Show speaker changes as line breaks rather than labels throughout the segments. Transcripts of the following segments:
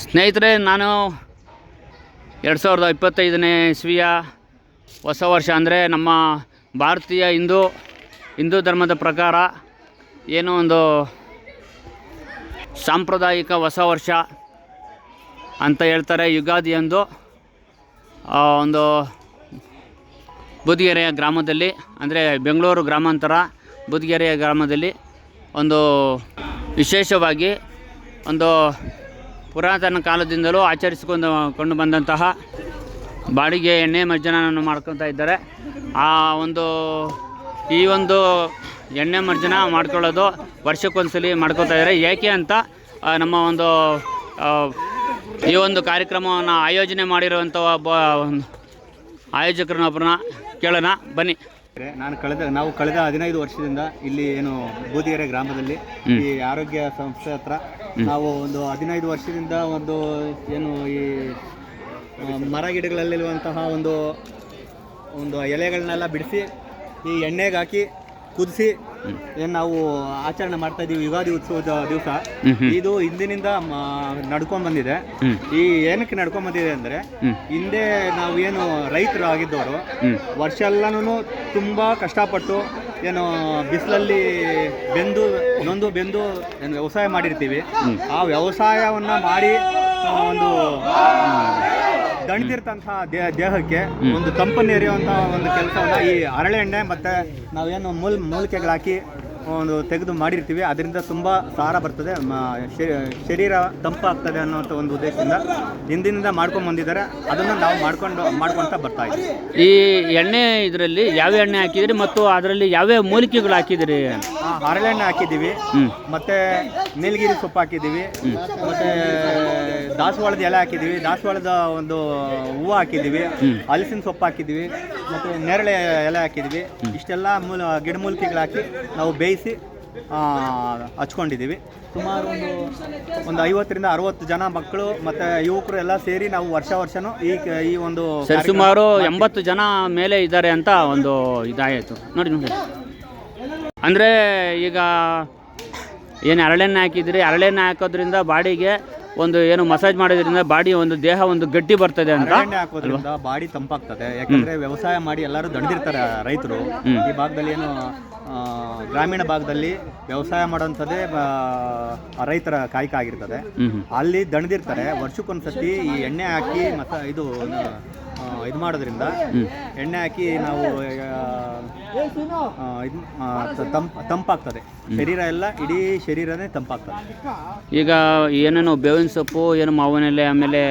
ಸ್ನೇಹಿತರೆ, ನಾನು ಎರಡು ಸಾವಿರದ ಇಪ್ಪತ್ತೈದನೇ ಇಸ್ವಿಯ ಹೊಸ ವರ್ಷ ಅಂದರೆ ನಮ್ಮ ಭಾರತೀಯ ಹಿಂದೂ ಹಿಂದೂ ಧರ್ಮದ ಪ್ರಕಾರ ಏನೋ ಒಂದು ಸಾಂಪ್ರದಾಯಿಕ ಹೊಸ ವರ್ಷ ಅಂತ ಹೇಳ್ತಾರೆ ಯುಗಾದಿ ಎಂದು ಒಂದು ಬುದ್ಗೆರೆಯ ಗ್ರಾಮದಲ್ಲಿ, ಅಂದರೆ ಬೆಂಗಳೂರು ಗ್ರಾಮಾಂತರ ಬುದ್ಗೆರೆಯ ಗ್ರಾಮದಲ್ಲಿ ಒಂದು ವಿಶೇಷವಾಗಿ ಒಂದು ಪುರಾತನ ಕಾಲದಿಂದಲೂ ಆಚರಿಸಿಕೊಂಡು ಕೊಂಡು ಬಂದಂತಹ ಬಾಡಿಗೆ ಎಣ್ಣೆ ಮಜ್ಜನವನ್ನು ಮಾಡ್ಕೊತಾ ಇದ್ದಾರೆ. ಆ ಒಂದು, ಈ ಒಂದು ಎಣ್ಣೆ ಮರ್ಜನ ಮಾಡ್ಕೊಳ್ಳೋದು ವರ್ಷಕ್ಕೊಂದ್ಸಲಿ ಮಾಡ್ಕೊತಾ ಇದ್ದಾರೆ. ಏಕೆ ಅಂತ ನಮ್ಮ ಒಂದು ಈ ಒಂದು ಕಾರ್ಯಕ್ರಮವನ್ನು ಆಯೋಜನೆ ಮಾಡಿರುವಂಥ ಒಬ್ಬ, ಆಯೋಜಕರನ್ನೊಬ್ಬರನ್ನ ಕೇಳೋಣ. ಬನ್ನಿ.
ನಾನು ಕಳೆದ ನಾವು ಕಳೆದ ಹದಿನೈದು ವರ್ಷದಿಂದ ಇಲ್ಲಿ ಏನು ಬೂದಿಗೆರೆ ಗ್ರಾಮದಲ್ಲಿ ಈ ಆರೋಗ್ಯ ಸಂಸ್ಥೆ ಹತ್ರ ನಾವು ಒಂದು ಹದಿನೈದು ವರ್ಷದಿಂದ ಒಂದು ಏನು ಈ ಮರ ಗಿಡಗಳಲ್ಲಿರುವಂತಹ ಒಂದು ಒಂದು ಎಲೆಗಳನ್ನೆಲ್ಲ ಬಿಡಿಸಿ ಈ ಎಣ್ಣೆಗೆ ಹಾಕಿ ಕುದಿಸಿ ಏನು ನಾವು ಆಚರಣೆ ಮಾಡ್ತಾ ಇದ್ದೀವಿ ಯುಗಾದಿ ಉತ್ಸವದ ದಿವಸ. ಇದು ಹಿಂದಿನಿಂದ ನಡ್ಕೊಂಡ್ ಬಂದಿದೆ. ಈ ಏನಕ್ಕೆ ನಡ್ಕೊಂಡ್ ಬಂದಿದೆ ಅಂದ್ರೆ ಹಿಂದೆ ನಾವು ಏನು ರೈತರು ಆಗಿದ್ದವರು ವರ್ಷ ಎಲ್ಲಾನು ತುಂಬಾ ಕಷ್ಟಪಟ್ಟು ಏನು ಬಿಸಿಲಲ್ಲಿ ಬೆಂದು ನೊಂದು ಬೆಂದು ಏನು ವ್ಯವಸಾಯ ಮಾಡಿರ್ತೀವಿ. ಆ ವ್ಯವಸಾಯವನ್ನ ಮಾಡಿ ಆ, ಒಂದು ದಣಿದಿರ್ತಂತಹ ದೇಹ ದೇಹಕ್ಕೆ ಒಂದು ತಂಪನ್ನು ಎರೆಯುವಂತಹ ಒಂದು ಕೆಲಸವನ್ನ ಈ ಹರಳೆ ಎಣ್ಣೆ ಮತ್ತೆ ನಾವೇನು ಮೂಲ್ ಮೂಲಿಕೆಗಳಾಕಿ ಒಂದು ತೆಗೆದು ಮಾಡಿರ್ತೀವಿ. ಅದರಿಂದ ತುಂಬ ಸಾರ ಬರ್ತದೆ. ಶರೀರ ತಂಪಾಗ್ತದೆ ಅನ್ನೋಂಥ ಒಂದು ಉದ್ದೇಶದಿಂದ ಹಿಂದಿನಿಂದ ಮಾಡ್ಕೊಂಡು ಬಂದಿದ್ದಾರೆ. ಅದನ್ನು ನಾವು ಮಾಡ್ಕೊಂಡು ಮಾಡ್ಕೊಳ್ತಾ ಬರ್ತಾ ಇದ್ದೀವಿ.
ಈ ಎಣ್ಣೆ ಇದರಲ್ಲಿ ಯಾವ ಎಣ್ಣೆ ಹಾಕಿದ್ರಿ ಮತ್ತು ಅದರಲ್ಲಿ ಯಾವ್ಯಾವ ಮೂಲಿಕೆಗಳು ಹಾಕಿದಿರಿ?
ಹರಳೆಣ್ಣೆ ಹಾಕಿದ್ದೀವಿ. ಮತ್ತೆ ನೀಲಗಿರಿ ಸೊಪ್ಪು ಹಾಕಿದ್ದೀವಿ. ಮತ್ತೆ ದಾಸವಾಳದ ಎಲೆ ಹಾಕಿದ್ದೀವಿ ದಾಸವಾಳದ ಒಂದು ಹೂವು ಹಾಕಿದ್ದೀವಿ ಹಲಸಿನ ಸೊಪ್ಪು ಹಾಕಿದ್ದೀವಿ ಮತ್ತು ನೇರಳೆ ಎಲೆ ಹಾಕಿದ್ದೀವಿ. ಇಷ್ಟೆಲ್ಲ ಮೂಲ ಗಿಡಮೂಲಿಕೆಗಳು ಹಾಕಿ ನಾವು ಬೇಯಿಸಿ ಹಚ್ಕೊಂಡಿದ್ದೀವಿ. ಸುಮಾರು ಒಂದು ಒಂದು ಐವತ್ತರಿಂದ ಅರವತ್ತು ಜನ ಮಕ್ಕಳು ಮತ್ತು ಯುವಕರು ಎಲ್ಲ ಸೇರಿ ನಾವು ವರ್ಷ ವರ್ಷನೂ ಈ ಈ ಒಂದು
ಸುಮಾರು ಎಂಬತ್ತು ಜನ ಮೇಲೆ ಇದ್ದಾರೆ ಅಂತ ಒಂದು ಇದಾಯಿತು. ನೋಡಿ ನೋಡಿ. ಅಂದರೆ ಈಗ ಏನು ಹರಳೆಣ್ಣೆ ಹಾಕಿದ್ರಿ? ಹರಳೆಣ್ಣೆ ಹಾಕೋದ್ರಿಂದ ಬಾಡಿಗೆ ಒಂದು ಏನು ಮಸಾಜ್ ಮಾಡೋದ್ರಿಂದ ಬಾಡಿ ಒಂದು ದೇಹ ಒಂದು ಗಟ್ಟಿ ಬರ್ತದೆ ಅಂತ.
ಎಣ್ಣೆ ಹಾಕೋದ್ರಿಂದ ಬಾಡಿ ತಂಪಾಗ್ತದೆ. ಯಾಕಂದ್ರೆ ವ್ಯವಸಾಯ ಮಾಡಿ ಎಲ್ಲರೂ ದಣಿದಿರ್ತಾರೆ ರೈತರು. ಈ ಭಾಗದಲ್ಲಿ ಏನು ಆ, ಗ್ರಾಮೀಣ ಭಾಗದಲ್ಲಿ ವ್ಯವಸಾಯ ಮಾಡೋಂಥದ್ದೇ ಆ, ರೈತರ ಕಾಯಕ ಆಗಿರ್ತದೆ. ಅಲ್ಲಿ ದಣಿದಿರ್ತಾರೆ ವರ್ಷಕ್ಕೊಂದ್ಸತಿ ಈ ಎಣ್ಣೆ ಹಾಕಿ ಮತ್ತ ಇದು ಇದು ಮಾಡೋದ್ರಿಂದ ಎಣ್ಣೆ ಹಾಕಿ ನಾವು ತಂಪ್ ತಂಪಾಗ್ತದೆ. ಶರೀರ ಎಲ್ಲ ಇಡೀ ಶರೀರನೇ ತಂಪಾಗ್ತದೆ.
ಈಗ ಏನೇನು ಬೇವಿನ ಸೊಪ್ಪು ಏನು ಮಾವಿನೆಲೆ ಆಮೇಲೆ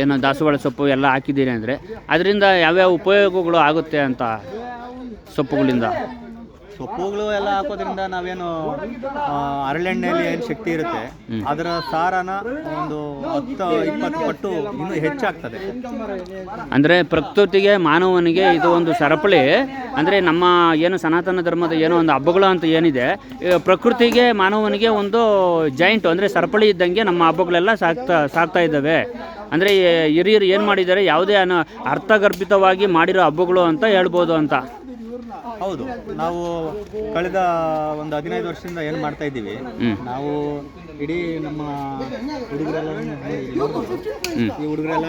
ಏನು ದಾಸವಾಳ ಸೊಪ್ಪು ಎಲ್ಲ ಹಾಕಿದ್ದೀರಿ ಅಂದರೆ ಅದರಿಂದ ಯಾವ್ಯಾವ ಉಪಯೋಗಗಳು ಆಗುತ್ತೆ ಅಂತ ಸೊಪ್ಪುಗಳಿಂದ?
ಸೊಪ್ಪುಗಳು ಎಲ್ಲ ಹಾಕೋದ್ರಿಂದ ನಾವೇನು ಅರಳೆಣ್ಣೆಯಲ್ಲಿ ಏನು ಶಕ್ತಿ ಇರುತ್ತೆ ಅದರ ಸಾರನ ಒಂದು ಹತ್ತು ಇಪ್ಪತ್ತು ಪಟ್ಟು ಇನ್ನೂ ಹೆಚ್ಚಾಗ್ತದೆ.
ಅಂದರೆ ಪ್ರಕೃತಿಗೆ ಮಾನವನಿಗೆ ಇದು ಒಂದು ಸರಪಳಿ. ಅಂದರೆ ನಮ್ಮ ಏನು ಸನಾತನ ಧರ್ಮದ ಏನೋ ಒಂದು ಹಬ್ಬಗಳು ಅಂತ ಏನಿದೆ ಪ್ರಕೃತಿಗೆ ಮಾನವನಿಗೆ ಒಂದು ಜಾಯಿಂಟು ಅಂದರೆ ಸರಪಳಿ ಇದ್ದಂಗೆ ನಮ್ಮ ಹಬ್ಬಗಳೆಲ್ಲ ಸಾಕ್ತಾ ಸಾಕ್ತಾ ಇದ್ದಾವೆ. ಅಂದರೆ ಹಿರಿಯರು ಏನು ಮಾಡಿದ್ದಾರೆ ಯಾವುದೇ ಅನ ಅರ್ಥಗರ್ಭಿತವಾಗಿ ಮಾಡಿರೋ ಹಬ್ಬಗಳು ಅಂತ ಹೇಳ್ಬೋದು ಅಂತ.
ಹೌದು. ನಾವು ಕಳೆದ ಒಂದು ಹದಿನೈದು ವರ್ಷದಿಂದ ಏನು ಮಾಡ್ತಾ ಇದ್ದೀವಿ ನಾವು ಇಡೀ ನಮ್ಮ ಹುಡುಗರೆಲ್ಲ ಈ ಹುಡುಗರೆಲ್ಲ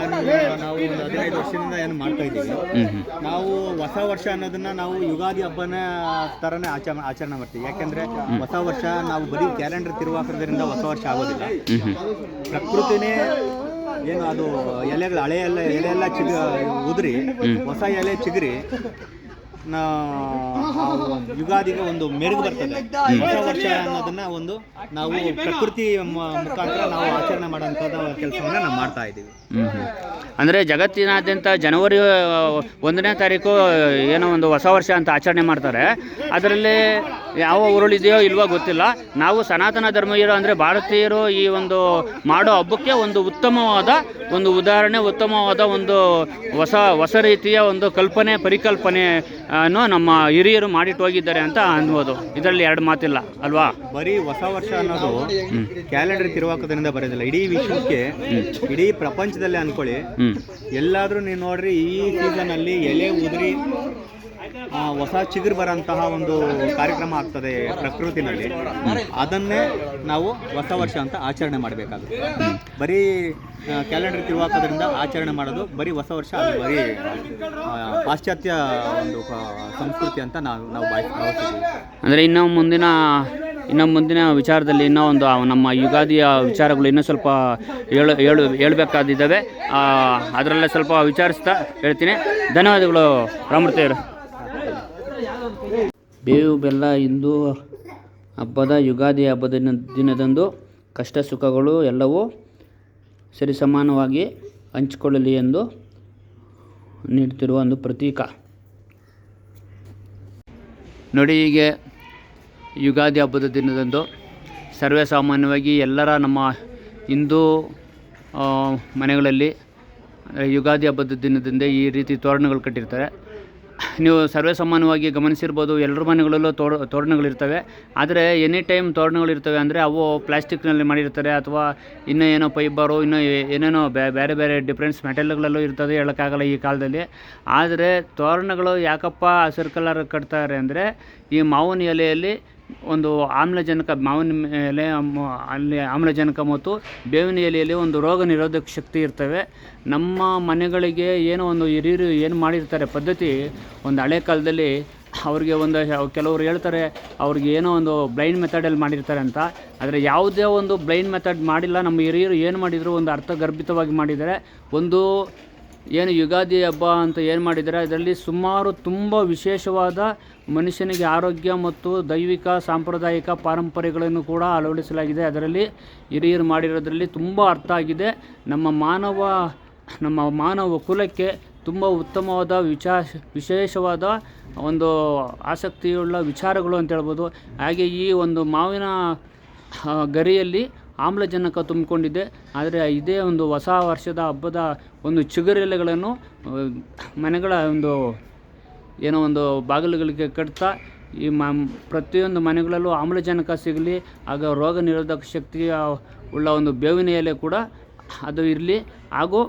ನಾವು ಒಂದು ಹದಿನೈದು ವರ್ಷದಿಂದ ಏನು ಮಾಡ್ತಾ ಇದ್ದೀವಿ. ನಾವು ಹೊಸ ವರ್ಷ ಅನ್ನೋದನ್ನ ನಾವು ಯುಗಾದಿ ಹಬ್ಬನ ಥರನೇ ಆಚರಣೆ ಆಚರಣೆ ಮಾಡ್ತೀವಿ. ಯಾಕೆಂದ್ರೆ ಹೊಸ ವರ್ಷ ನಾವು ಬರೀ ಕ್ಯಾಲೆಂಡರ್ ತಿರುವಾಕೋದ್ರಿಂದ ಹೊಸ ವರ್ಷ ಆಗೋದಿಲ್ಲ. ಪ್ರಕೃತಿನೇ ಏನು ಅದು ಎಲೆಗಳು ಹಳೆ ಎಲ್ಲ ಎಲೆ ಎಲ್ಲ ಚಿಗ ಉದುರಿ ಹೊಸ ಎಲೆ ಚಿಗುರಿ ನಾ ಯುಗಾದಿಗೆ ಒಂದು ಮೆರುಗು ಬರ್ತದೆ. ಹೊಸ ವರ್ಷ ಅನ್ನೋದನ್ನ ಒಂದು ನಾವು ಪ್ರಕೃತಿ ಮುಖಾಂತರ ನಾವು ಆಚರಣೆ ಮಾಡೋಂಥದ್ದು ಕೆಲಸವನ್ನ ನಾವು ಮಾಡ್ತಾ ಇದ್ದೀವಿ
ಅಂದರೆ ಜಗತ್ತಿನಾದ್ಯಂತ ಜನವರಿ ಒಂದನೇ ತಾರೀಕು ಏನೋ ಒಂದು ಹೊಸ ವರ್ಷ ಅಂತ ಆಚರಣೆ ಮಾಡ್ತಾರೆ. ಅದರಲ್ಲಿ ಯಾವ ಉರುಳಿದೆಯೋ ಇಲ್ವೋ ಗೊತ್ತಿಲ್ಲ. ನಾವು ಸನಾತನ ಧರ್ಮೀಯರು ಅಂದರೆ ಭಾರತೀಯರು ಈ ಒಂದು ಮಾಡೋ ಹಬ್ಬಕ್ಕೆ ಒಂದು ಉತ್ತಮವಾದ ಒಂದು ಉದಾಹರಣೆ ಉತ್ತಮವಾದ ಒಂದು ಹೊಸ ಹೊಸ ರೀತಿಯ ಒಂದು ಕಲ್ಪನೆ ಪರಿಕಲ್ಪನೆ ಅನ್ನು ನಮ್ಮ ಹಿರಿಯರು ಮಾಡಿಟ್ಟು ಹೋಗಿದ್ದಾರೆ ಅಂತ ಅನ್ಬೋದು. ಇದರಲ್ಲಿ ಎರಡು ಮಾತಿಲ್ಲ ಅಲ್ವಾ?
ಬರೀ ಹೊಸ ವರ್ಷ ಅನ್ನೋದು ಕ್ಯಾಲೆಂಡರ್ ತಿರುವಾಕೋದ್ರಿಂದ ಬರೋದಿಲ್ಲ. ಇಡೀ ವಿಶ್ವಕ್ಕೆ ಇಡೀ ಪ್ರಪಂಚದಲ್ಲೇ ಅನ್ಕೊಳ್ಳಿ. ಎಲ್ಲಾದರೂ ನೀವು ನೋಡ್ರಿ ಈ ಸೀಸನ್ ಅಲ್ಲಿ ಎಲೆ ಉದುರಿ ಹೊಸ ಚಿಗುರು ಬರೋಂತಹ ಒಂದು ಕಾರ್ಯಕ್ರಮ ಆಗ್ತದೆ ಪ್ರಕೃತಿನಲ್ಲಿ. ಅದನ್ನೇ ನಾವು ಹೊಸ ವರ್ಷ ಅಂತ ಆಚರಣೆ ಮಾಡಬೇಕಾಗುತ್ತೆ. ಬರೀ ಕ್ಯಾಲೆಂಡರ್ ತಿರುವಾಕೋದ್ರಿಂದ ಆಚರಣೆ ಮಾಡೋದು ಬರೀ ಹೊಸ ವರ್ಷ ಅದು ಬರೀ ಪಾಶ್ಚಾತ್ಯ ಒಂದು ಸಂಸ್ಕೃತಿ ಅಂತ ನಾವು ನಾವು ಭಾವಿಸ್, ಭಾವಿಸ್ತೀವಿ.
ಅಂದರೆ ಇನ್ನೂ ಮುಂದಿನ, ಇನ್ನು ಮುಂದಿನ ವಿಚಾರದಲ್ಲಿ ಇನ್ನೂ ಒಂದು ನಮ್ಮ ಯುಗಾದಿಯ ವಿಚಾರಗಳು ಇನ್ನೂ ಸ್ವಲ್ಪ ಹೇಳು ಹೇಳು, ಹೇಳಬೇಕಾದಿದ್ದಾವೆ. ಅದರಲ್ಲೇ ಸ್ವಲ್ಪ ವಿಚಾರಿಸ್ತಾ ಹೇಳ್ತೀನಿ. ಧನ್ಯವಾದಗಳು ರಾಮೂರ್ತಿಯವರು. ಬೇವು ಬೆಲ್ಲ ಇಂದು ಹಬ್ಬದ ಯುಗಾದಿ ಹಬ್ಬದ ದಿನ- ದಿನದಂದು ಕಷ್ಟ ಸುಖಗಳು ಎಲ್ಲವೂ ಸರಿಸಮಾನವಾಗಿ ಹಂಚಿಕೊಳ್ಳಲಿ ಎಂದು ನೀಡುತ್ತಿರುವ ಒಂದು ಪ್ರತೀಕ. ನೋಡಿ ಹೀಗೆ ಯುಗಾದಿ ಹಬ್ಬದ ದಿನದಂದು ಸರ್ವೇ ಸಾಮಾನ್ಯವಾಗಿ ಎಲ್ಲರ ನಮ್ಮ ಹಿಂದೂ ಮನೆಗಳಲ್ಲಿ ಯುಗಾದಿ ಹಬ್ಬದ ದಿನದಿಂದ ಈ ರೀತಿ ತೋರಣಗಳು ಕಟ್ಟಿರ್ತಾರೆ. ನೀವು ಸರ್ವೇ ಸಾಮಾನ್ಯವಾಗಿ ಗಮನಿಸಿರ್ಬೋದು. ಎಲ್ಲರ ಮನೆಗಳಲ್ಲೂ ತೋಡ, ತೋರಣಗಳಿರ್ತವೆ. ಆದರೆ ಎನಿ ಟೈಮ್ ತೋರಣಗಳಿರ್ತವೆ ಅಂದರೆ ಅವು ಪ್ಲಾಸ್ಟಿಕ್ನಲ್ಲಿ ಮಾಡಿರ್ತಾರೆ ಅಥವಾ ಇನ್ನೂ ಏನೋ ಫೈಬರು ಇನ್ನೂ ಏನೇನೋ ಬೇರೆ ಬೇರೆ ಡಿಫ್ರೆನ್ಸ್ ಮೆಟೀರಿಯಲ್ಗಳಲ್ಲೂ ಇರ್ತದೆ ಹೇಳೋಕ್ಕಾಗಲ್ಲ ಈ ಕಾಲದಲ್ಲಿ. ಆದರೆ ತೋರಣಗಳು ಯಾಕಪ್ಪ ಹಸಿರು ಕಟ್ತಾರೆ ಅಂದರೆ ಈ ಮಾವಿನ ಎಲೆಯಲ್ಲಿ ಒಂದು ಆಮ್ಲಜನಕ ಮಾವಿನ ಅಮ್ಮ- ಅಲ್ಲಿ ಆಮ್ಲಜನಕ ಮತ್ತು ಬೇವಿನ ಎಲೆಯಲ್ಲಿ ಒಂದು ರೋಗ ನಿರೋಧಕ ಶಕ್ತಿ ಇರ್ತವೆ. ನಮ್ಮ ಮನೆಗಳಿಗೆ ಏನೋ ಒಂದು ಹಿರಿಯರು ಏನು ಮಾಡಿರ್ತಾರೆ ಪದ್ಧತಿ, ಒಂದು ಹಳೆ ಕಾಲದಲ್ಲಿ ಅವ್ರಿಗೆ ಒಂದು ಕೆಲವರು ಹೇಳ್ತಾರೆ, ಅವ್ರಿಗೆ ಏನೋ ಒಂದು ಬ್ಲೈಂಡ್ ಮೆಥಡಲ್ಲಿ ಮಾಡಿರ್ತಾರೆ ಅಂತ. ಆದರೆ ಯಾವುದೇ ಒಂದು ಬ್ಲೈಂಡ್ ಮೆಥಡ್ ಮಾಡಿಲ್ಲ, ನಮ್ಮ ಹಿರಿಯರು ಏನು ಮಾಡಿದರು ಒಂದು ಅರ್ಥಗರ್ಭಿತವಾಗಿ ಮಾಡಿದ್ದಾರೆ ಒಂದು ಏನು ಯುಗಾದಿ ಹಬ್ಬ ಅಂತ ಏನು ಮಾಡಿದ್ದಾರೆ, ಅದರಲ್ಲಿ ಸುಮಾರು ತುಂಬ ವಿಶೇಷವಾದ ಮನುಷ್ಯನಿಗೆ ಆರೋಗ್ಯ ಮತ್ತು ದೈವಿಕ, ಸಾಂಪ್ರದಾಯಿಕ ಪಾರಂಪರೆಗಳನ್ನು ಕೂಡ ಅಳವಡಿಸಲಾಗಿದೆ. ಅದರಲ್ಲಿ ಹಿರಿಯರು ಮಾಡಿರೋದರಲ್ಲಿ ತುಂಬ ಅರ್ಥ ಆಗಿದೆ. ನಮ್ಮ ಮಾನವ ನಮ್ಮ ಮಾನವ ಕುಲಕ್ಕೆ ತುಂಬ ಉತ್ತಮವಾದ ವಿಚಾ, ವಿಶೇಷವಾದ ಒಂದು ಆಸಕ್ತಿಯುಳ್ಳ ವಿಚಾರಗಳು ಅಂತ ಹೇಳ್ಬೋದು. ಹಾಗೆ ಈ ಒಂದು ಮಾವಿನ ಗರಿಯಲ್ಲಿ ಆಮ್ಲಜನಕ ತುಂಬಿಕೊಂಡಿದೆ. ಆದರೆ ಇದೇ ಒಂದು ಹೊಸ ವರ್ಷದ ಹಬ್ಬದ ಒಂದು ಚಿಗುರೆಲೆಗಳನ್ನು ಮನೆಗಳ ಒಂದು ಏನೋ ಒಂದು ಬಾಗಿಲುಗಳಿಗೆ ಕಟ್ತಾ, ಈ ಮ, ಪ್ರತಿಯೊಂದು ಮನೆಗಳಲ್ಲೂ ಆಮ್ಲಜನಕ ಸಿಗಲಿ, ಆಗ ರೋಗ ನಿರೋಧಕ ಶಕ್ತಿಯ ಉಳ್ಳ ಒಂದು ಬೇವಿನ ಎಲೆ ಕೂಡ ಅದು ಇರಲಿ. ಹಾಗೂ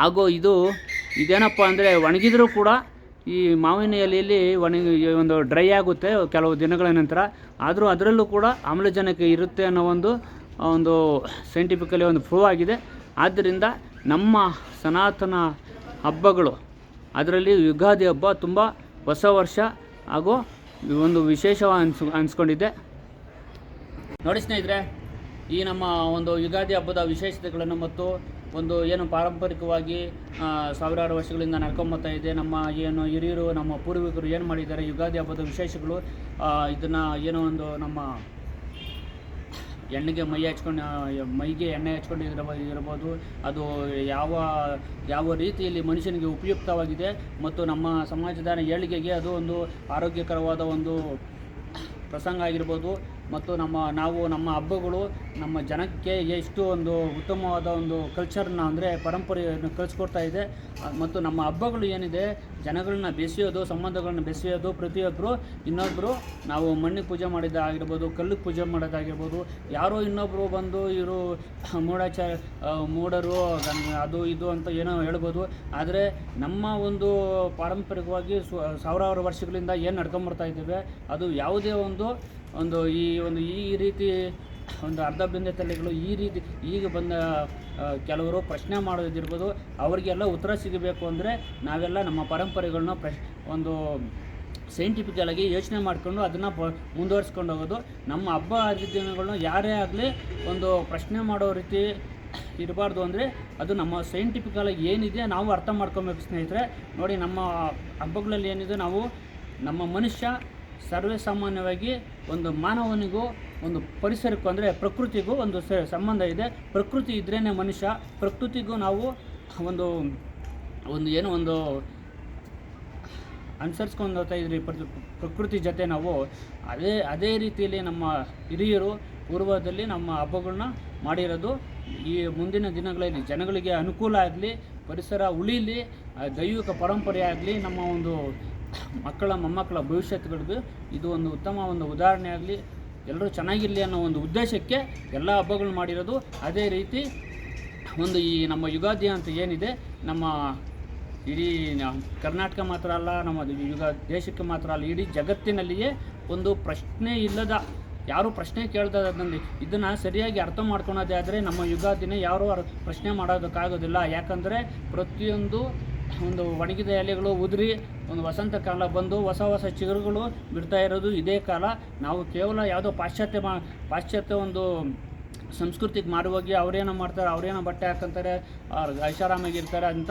ಹಾಗೂ ಇದು ಇದೇನಪ್ಪ ಅಂದರೆ, ಒಣಗಿದರೂ ಕೂಡ ಈ ಮಾವಿನ ಎಲೆಯಲ್ಲಿ ಒಣಗಿ ಒಂದು ಡ್ರೈ ಆಗುತ್ತೆ ಕೆಲವು ದಿನಗಳ ನಂತರ. ಆದರೂ ಅದರಲ್ಲೂ ಕೂಡ ಆಮ್ಲಜನಕ ಇರುತ್ತೆ ಅನ್ನೋ ಒಂದು ಒಂದು ಸೈಂಟಿಫಿಕಲಿ ಒಂದು ಪ್ರೂವ್ ಆಗಿದೆ. ಆದ್ದರಿಂದ ನಮ್ಮ ಸನಾತನ ಹಬ್ಬಗಳು, ಅದರಲ್ಲಿ ಯುಗಾದಿ ಹಬ್ಬ ತುಂಬ ಹೊಸ ವರ್ಷ ಹಾಗೂ ಒಂದು ವಿಶೇಷ ಅನ್ಸ್ ಅನ್ಸ್ಕೊಂಡಿದ್ದೆ ನೋಡಿ ಸ್ನೇಹಿತರೆ, ಈ ನಮ್ಮ ಒಂದು ಯುಗಾದಿ ಹಬ್ಬದ ವಿಶೇಷತೆಗಳನ್ನು ಮತ್ತು ಒಂದು ಏನು ಪಾರಂಪರಿಕವಾಗಿ ಸಾವಿರಾರು ವರ್ಷಗಳಿಂದ ನಡ್ಕೊಂಬತ್ತಾ ಇದೆ. ನಮ್ಮ ಏನು ಹಿರಿಯರು, ನಮ್ಮ ಪೂರ್ವಿಕರು ಏನು ಮಾಡಿದ್ದಾರೆ, ಯುಗಾದಿ ಹಬ್ಬದ ವಿಶೇಷಗಳು ಇದನ್ನು ಏನೋ ಒಂದು ನಮ್ಮ ಎಣ್ಣೆಗೆ ಮೈ ಹಚ್ಕೊಂಡು ಮೈಗೆ ಎಣ್ಣೆ ಹಚ್ಕೊಂಡು ಇರಬ ಇರ್ಬೋದು. ಅದು ಯಾವ ಯಾವ ರೀತಿಯಲ್ಲಿ ಮನುಷ್ಯನಿಗೆ ಉಪಯುಕ್ತವಾಗಿದೆ ಮತ್ತು ನಮ್ಮ ಸಮಾಜದ ಏಳಿಗೆಗೆ ಅದು ಒಂದು ಆರೋಗ್ಯಕರವಾದ ಒಂದು ಪ್ರಸಂಗ ಆಗಿರ್ಬೋದು. ಮತ್ತು ನಮ್ಮ ನಾವು ನಮ್ಮ ಹಬ್ಬಗಳು ನಮ್ಮ ಜನಕ್ಕೆ ಎಷ್ಟು ಒಂದು ಉತ್ತಮವಾದ ಒಂದು ಕಲ್ಚರ್ನ ಅಂದರೆ ಪರಂಪರೆಯನ್ನು ಕಲಿಸ್ಕೊಡ್ತಾ ಇದೆ. ಮತ್ತು ನಮ್ಮ ಹಬ್ಬಗಳು ಏನಿದೆ, ಜನಗಳನ್ನ ಬೆಸೆಯೋದು, ಸಂಬಂಧಗಳನ್ನ ಬೆಸೆಯೋದು ಪ್ರತಿಯೊಬ್ಬರು ಇನ್ನೊಬ್ಬರು ನಾವು ಮಣ್ಣಿಗೆ ಪೂಜೆ ಮಾಡಿದ್ದಾಗಿರ್ಬೋದು ಕಲ್ಲಿಗೆ ಪೂಜೆ ಮಾಡೋದಾಗಿರ್ಬೋದು, ಯಾರೋ ಇನ್ನೊಬ್ಬರು ಬಂದು ಇವರು ಮೂಢಾಚಾರ ಮೂಡರು ಅದು ಇದು ಅಂತ ಏನೋ ಹೇಳ್ಬೋದು. ಆದರೆ ನಮ್ಮ ಒಂದು ಪಾರಂಪರಿಕವಾಗಿ ಸ್ವ ಸಾವಿರಾರು ವರ್ಷಗಳಿಂದ ಏನು ನಡ್ಕೊಂಬರ್ತಾ ಇದ್ದೇವೆ, ಅದು ಯಾವುದೇ ಒಂದು ಒಂದು ಈ ಒಂದು ಈ ರೀತಿ ಒಂದು ಅರ್ಧ ಬಿಂದೆ ತಲೆಗಳು ಈ ರೀತಿ ಈಗ ಬಂದ ಕೆಲವರು ಪ್ರಶ್ನೆ ಮಾಡೋದಿರ್ಬೋದು, ಅವರಿಗೆಲ್ಲ ಉತ್ತರ ಸಿಗಬೇಕು ಅಂದರೆ ನಾವೆಲ್ಲ ನಮ್ಮ ಪರಂಪರೆಗಳನ್ನ ಪ್ರಶ್, ಒಂದು ಸೈಂಟಿಫಿಕಲಾಗಿ ಯೋಚನೆ ಮಾಡಿಕೊಂಡು ಅದನ್ನು ಮುಂದುವರಿಸ್ಕೊಂಡು ಹೋಗೋದು. ನಮ್ಮ ಹಬ್ಬ ಹರಿದಿನಗಳನ್ನ ಯಾರೇ ಆಗಲಿ ಒಂದು ಪ್ರಶ್ನೆ ಮಾಡೋ ರೀತಿ ಇರಬಾರ್ದು ಅಂದರೆ ಅದು ನಮ್ಮ ಸೈಂಟಿಫಿಕಲಾಗಿ ಏನಿದೆ ನಾವು ಅರ್ಥ ಮಾಡ್ಕೊಬೇಕು ಸ್ನೇಹಿತರೆ. ನೋಡಿ ನಮ್ಮ ಹಬ್ಬಗಳಲ್ಲಿ ಏನಿದೆ ನಾವು ನಮ್ಮ ಮನುಷ್ಯ ಸರ್ವೇ ಸಾಮಾನ್ಯವಾಗಿ ಒಂದು ಮಾನವನಿಗೂ, ಒಂದು ಪರಿಸರಕ್ಕೂ ಅಂದರೆ ಪ್ರಕೃತಿಗೂ ಒಂದು ಸಂಬಂಧ ಇದೆ. ಪ್ರಕೃತಿ ಇದ್ರೇ ಮನುಷ್ಯ. ಪ್ರಕೃತಿಗೂ ನಾವು ಒಂದು ಒಂದು ಏನೋ ಒಂದು ಅನುಸರಿಸ್ಕೊಂಡು ಹೋಗ್ತಾ ಇದ್ರಿ. ಪ್ರ- ಪ್ರಕೃತಿ ಜೊತೆ ನಾವು ಅದೇ ಅದೇ ರೀತಿಯಲ್ಲಿ ನಮ್ಮ ಹಿರಿಯರು ಪೂರ್ವದಲ್ಲಿ ನಮ್ಮ ಹಬ್ಬಗಳನ್ನ ಮಾಡಿರೋದು. ಈ ಮುಂದಿನ ದಿನಗಳಲ್ಲಿ ಜನಗಳಿಗೆ ಅನುಕೂಲ ಆಗಲಿ, ಪರಿಸರ ಉಳಿಲಿ ದೈವಿಕ ಪರಂಪರೆ ಆಗಲಿ, ನಮ್ಮ ಒಂದು ಮಕ್ಕಳ, ಮೊಮ್ಮಕ್ಕಳ ಭವಿಷ್ಯತ್ಗಳಿಗೆ ಇದು ಒಂದು ಉತ್ತಮ ಒಂದು ಉದಾಹರಣೆ ಆಗಲಿ. ಎಲ್ಲರೂ ಚೆನ್ನಾಗಿರಲಿ ಅನ್ನೋ ಒಂದು ಉದ್ದೇಶಕ್ಕೆ ಎಲ್ಲ ಹಬ್ಬಗಳು ಮಾಡಿರೋದು. ಅದೇ ರೀತಿ ಒಂದು ಈ ನಮ್ಮ ಯುಗಾದಿ ಅಂತ ಏನಿದೆ, ನಮ್ಮ ಇಡೀ ಕರ್ನಾಟಕ ಮಾತ್ರ ಅಲ್ಲ, ನಮ್ಮ ಯುಗ, ದೇಶಕ್ಕೆ ಮಾತ್ರ ಅಲ್ಲ, ಇಡೀ ಜಗತ್ತಿನಲ್ಲಿಯೇ ಒಂದು ಪ್ರಶ್ನೆ ಇಲ್ಲದ, ಯಾರು ಪ್ರಶ್ನೆ ಕೇಳ್ದದಂದು ಇದನ್ನು ಸರಿಯಾಗಿ ಅರ್ಥ ಮಾಡ್ಕೊಳೋದೇ ಆದರೆ ನಮ್ಮ ಯುಗಾದಿನ ಯಾರೂ ಪ್ರಶ್ನೆ ಮಾಡೋದಕ್ಕಾಗೋದಿಲ್ಲ. ಯಾಕಂದರೆ ಪ್ರತಿಯೊಂದು ಒಂದು ಒಣಗಿದ ಎಲೆಗಳು ಉದುರಿ ಒಂದು ವಸಂತ ಕಾಲ ಬಂದು ಹೊಸ ಹೊಸ ಚಿಗುರುಗಳು ಬಿಡ್ತಾ ಇರೋದು ಇದೇ ಕಾಲ. ನಾವು ಕೇವಲ ಯಾವುದೋ ಪಾಶ್ಚಾತ್ಯ ಮಾ, ಪಾಶ್ಚಾತ್ಯ ಒಂದು ಸಂಸ್ಕೃತಿಗೆ ಮಾರುವಾಗಿ ಅವ್ರೇನೋ ಮಾಡ್ತಾರೆ, ಅವ್ರೇನೋ ಬಟ್ಟೆ ಹಾಕ್ಕೊಂತಾರೆ ಅವ್ರು ಐಷಾರಾಮಾಗಿರ್ತಾರೆ ಅಂತ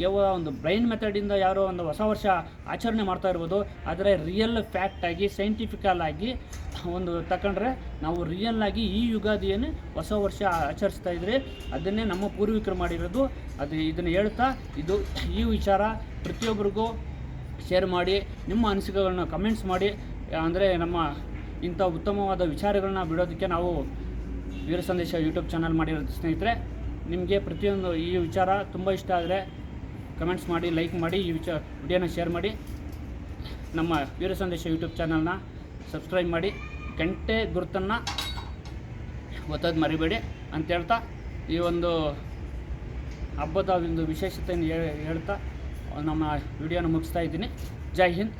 ಕೇವಲ ಒಂದು ಬ್ರೈನ್ ಮೆಥಡಿಂದ ಯಾರೋ ಒಂದು ಹೊಸ ವರ್ಷ ಆಚರಣೆ ಮಾಡ್ತಾ ಇರ್ಬೋದು. ಆದರೆ ರಿಯಲ್ ಫ್ಯಾಕ್ಟಾಗಿ ಸೈಂಟಿಫಿಕಲ್ ಆಗಿ ಒಂದು ತಗೊಂಡ್ರೆ ನಾವು ರಿಯಲ್ ಆಗಿ ಈ ಯುಗಾದಿಯನ್ನು ಹೊಸ ವರ್ಷ ಆಚರಿಸ್ತಾ ಇದ್ರೆ ಅದನ್ನೇ ನಮ್ಮ ಪೂರ್ವಿಕರು ಮಾಡಿರೋದು. ಅದು ಇದನ್ನು ಹೇಳ್ತಾ, ಇದು ಈ ವಿಚಾರ ಪ್ರತಿಯೊಬ್ಬರಿಗೂ ಶೇರ್ ಮಾಡಿ, ನಿಮ್ಮ ಅನಿಸಿಕೆಗಳನ್ನ ಕಮೆಂಟ್ಸ್ ಮಾಡಿ. ಅಂದರೆ ನಮ್ಮ ಇಂಥ ಉತ್ತಮವಾದ ವಿಚಾರಗಳನ್ನ ಬಿಡೋದಕ್ಕೆ ನಾವು ವೀರ ಸಂದೇಶ ಯೂಟ್ಯೂಬ್ ಚಾನಲ್ ಮಾಡಿರೋದು ಸ್ನೇಹಿತರೆ. ನಿಮಗೆ ಪ್ರತಿಯೊಂದು ಈ ವಿಚಾರ ತುಂಬ ಇಷ್ಟ ಆದರೆ ಕಮೆಂಟ್ಸ್ ಮಾಡಿ, ಲೈಕ್ ಮಾಡಿ, ಈ ವಿಚಾರ ವಿಡಿಯೋನ ಶೇರ್ ಮಾಡಿ. ನಮ್ಮ ವೀರ ಸಂದೇಶ ಯೂಟ್ಯೂಬ್ ಚಾನಲ್ನ ಸಬ್ಸ್ಕ್ರೈಬ್ ಮಾಡಿ. ಗಂಟೆ ಗುರುತನ್ನು ಒತ್ತೋದು ಮರಿಬೇಡಿ ಅಂತ ಹೇಳ್ತಾ, ಈ ಒಂದು ಹಬ್ಬದ ಒಂದು ವಿಶೇಷತೆಯನ್ನು ಹೇಳ್- ಹೇಳ್ತಾ, ನಮ್ಮ ವಿಡಿಯೋನ ಮುಗಿಸ್ತಾ ಇದ್ದೀನಿ. ಜೈ ಹಿಂದ್.